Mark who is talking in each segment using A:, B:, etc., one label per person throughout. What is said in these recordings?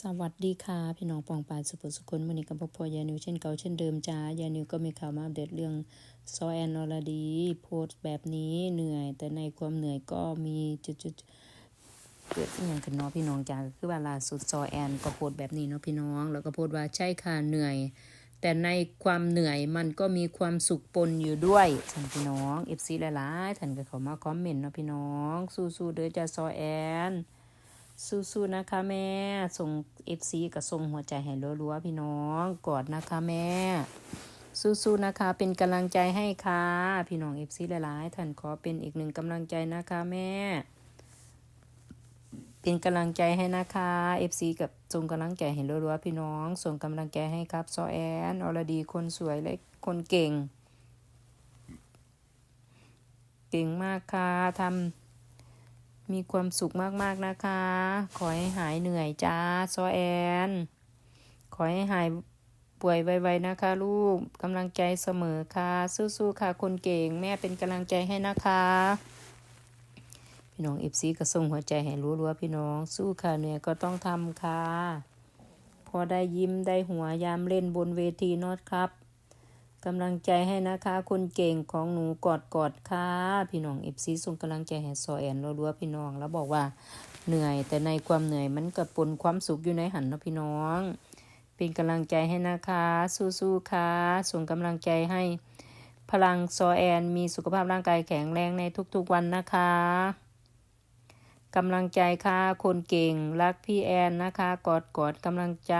A: สวัสดีค่ะ พี่น้องปองปายสุภสุคนวันนี้กับพ่อยานิวเช่นเก่าเช่นเดิมจ้ายานิวก็มีข่าวมาอัปเดตเรื่องซอแอนอรดี โพสต์แบบนี้เหนื่อย แต่ในความเหนื่อยก็มีจุดๆเกิดอย่างขึ้นเนาะพี่น้องจ้าคือว่าล่าสุดซอแอนก็โพสต์แบบนี้เนาะพี่น้อง แล้วก็โพสต์ว่าใช่ค่ะเหนื่อย แต่ในความเหนื่อยมันก็มีความสุขปนอยู่ด้วยท่านพี่น้องเอฟซีหลายๆท่านก็เข้ามาคอมเมนต์เนาะพี่น้อง สู้ๆเด้อจ้าซอแอน สู้ๆนะคะแม่ ส่งเอฟซีกับส่งหัวใจให้รัวๆพี่น้องกอดนะคะแม่ สู้ๆนะคะ เป็นกำลังใจให้ค่ะ พี่น้องเอฟซีหลายๆท่านขอเป็นอีกหนึ่งกำลังใจนะคะแม่ เป็นกำลังใจให้นะคะเอฟซีกับส่งกำลังใจให้รัวๆพี่น้อง ส่งกำลังใจให้ครับซอแอนอรดีคนสวยและคนเก่ง เก่งมากค่ะทำ มีความสุขมากๆนะคะ ขอให้หายเหนื่อยจ้าซอแอน ขอให้หายป่วยไวๆนะคะ ลูกกำลังใจเสมอค่ะ สู้ๆค่ะคนเก่งแม่เป็นกำลังใจให้นะคะ พี่น้องเอฟซีก็ส่งหัวใจให้รัวๆพี่น้องสู้ค่ะเหนื่อยก็ต้องทำค่ะ พอได้ยิ้มได้หัวยามเล่นบนเวทีนอดครับ กำลังใจให้นะคะ คนเก่งของหนูกอดกอดค่ะ พี่น้องเอฟซีส่งกำลังใจให้ซอแอนรัวๆพี่น้อง แล้วบอกว่าเหนื่อย แต่ในความเหนื่อยมันก็ปนความสุขอยู่ในหันนะพี่น้อง เป็นกำลังใจให้นะคะ สู้ๆค่ะ ส่งกำลังใจให้ พลังซอแอนมีสุขภาพร่างกายแข็งแรงในทุกๆวันนะคะกำลังใจค่ะ คนเก่ง รักพี่แอนนะคะ กอดกอดกำลังใจ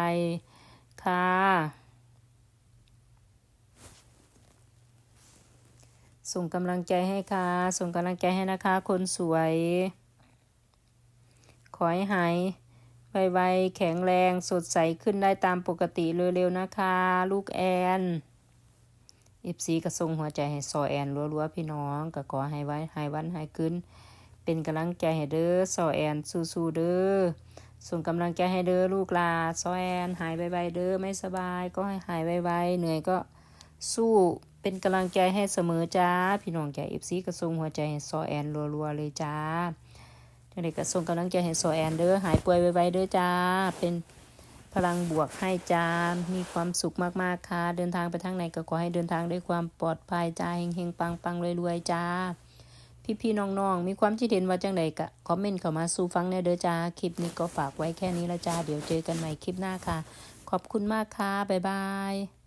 A: ค่ะ ส่งกำลังใจให้ค่ะ ส่งกำลังใจให้นะคะ คนสวย ขอให้หายไวๆแข็งแรงสดใสขึ้นได้ตามปกติเร็วๆนะคะ ลูกแอนเอฟซีก็ส่งหัวใจให้ซอแอนรัวๆพี่น้องก็ขอให้ไว้หายวันหายคืนเป็นกำลังใจให้เด้อซอแอนสู้ๆเด้อส่งกำลังใจให้เด้อลูกลาซอแอนหายไวๆเด้อไม่สบายก็ให้หายไวๆเหนื่อยก็ สู้เป็นกำลังใจให้เสมอจ้า พี่น้องแกเอฟซีก็ส่งหัวใจให้ซอแอนรัวๆเลยจ้าจังไดก็ส่งกำลังใจให้ซอแอนเด้อหายป่วยไวๆเด้อจ้า เป็นพลังบวกให้จ้า มีความสุขมากๆค่ะ เดินทางไปทางไหนก็ขอให้เดินทางด้วยความปลอดภัยจ้าเฮงๆปังๆรวยๆจ้า พี่ๆน้องๆ มีความคิดเห็นว่าจังไดก็คอมเมนต์เข้ามาสู่ฟังแน่เด้อจ้า คลิปนี้ก็ฝากไว้แค่นี้ละจ้า เดี๋ยวเจอกันใหม่คลิปหน้าค่ะ ขอบคุณมากค่ะ บ๊ายบาย